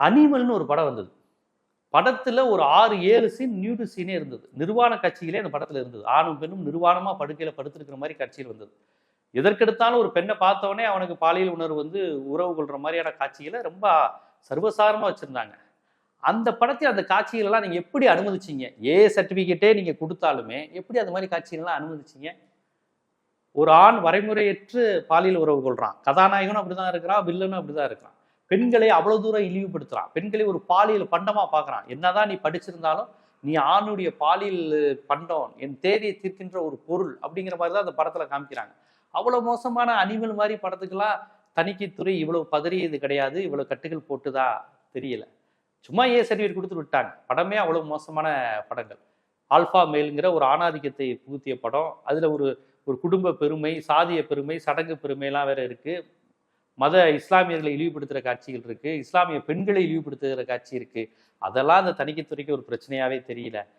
அனிமல்னு ஒரு படம் வந்தது. படத்தில் ஒரு ஆறு ஏழு சீன் நியூடு சீனே இருந்தது. நிர்வாண காட்சிகளே அந்த படத்தில் இருந்தது. ஆணும் பெண்ணும் நிர்வாணமாக படுக்கையில் படுத்திருக்கிற மாதிரி காட்சிகள் வந்தது. எதற்கெடுத்தாலும் ஒரு பெண்ணை பார்த்தவொடனே அவனுக்கு பாலியல் உணர்வு வந்து உறவு கொள்கிற மாதிரியான காட்சிகளை ரொம்ப சர்வசாரமாக வச்சுருந்தாங்க. அந்த படத்தில் அந்த காட்சிகளெல்லாம் நீங்கள் எப்படி அனுமதிச்சீங்க? ஏ சர்டிஃபிகேட்டே நீங்கள் கொடுத்தாலுமே எப்படி அந்த மாதிரி காட்சிகள்லாம் அனுமதிச்சீங்க? ஒரு ஆண் வரைமுறையற்று பாலியல் உறவு கொள்கிறான் கதாநாயகனும் அப்படிதான் இருக்கிறான் வில்லனும் அப்படிதான் இருக்கிறான். பெண்களை அவ்வளவு தூரம் இழிவுபடுத்துறான். பெண்களை ஒரு பாலியல் பண்டமா பாக்குறான் என்னதான் நீ படிச்சிருந்தாலும் நீ ஆணுடைய பாலியல் பண்டம் என் தேவையை தீர்க்கின்ற ஒரு பொருள் அப்படிங்கிற மாதிரி தான் அந்த படத்துல காமிக்கிறாங்க. அவ்வளவு மோசமான அனிமல் மாதிரி படத்துக்கெல்லாம் தணிக்கைத்துறை இவ்வளவு பதறியது கிடையாது இவ்வளவு கட்டுகள் போட்டுதா தெரியல. சும்மா ஏ சர்டிஃபிகேட் கொடுத்து விட்டாங்க. படமே அவ்வளவு மோசமான படங்கள். ஆல்ஃபா மேலுங்கிற ஒரு ஆணாதிக்கத்தை புகுத்திய படம். அதுல ஒரு ஒரு குடும்ப பெருமை சாதிய பெருமை சடங்கு பெருமைலாம் வேற இருக்கு. மத இஸ்லாமியர்களை இழிவுபடுத்துகிற காட்சிகள் இருக்குது இஸ்லாமிய பெண்களை இழிவுபடுத்துகிற காட்சி இருக்குது அதெல்லாம் அந்த தணிக்கைத்துறைக்கு ஒரு பிரச்சனையாகவே தெரியல.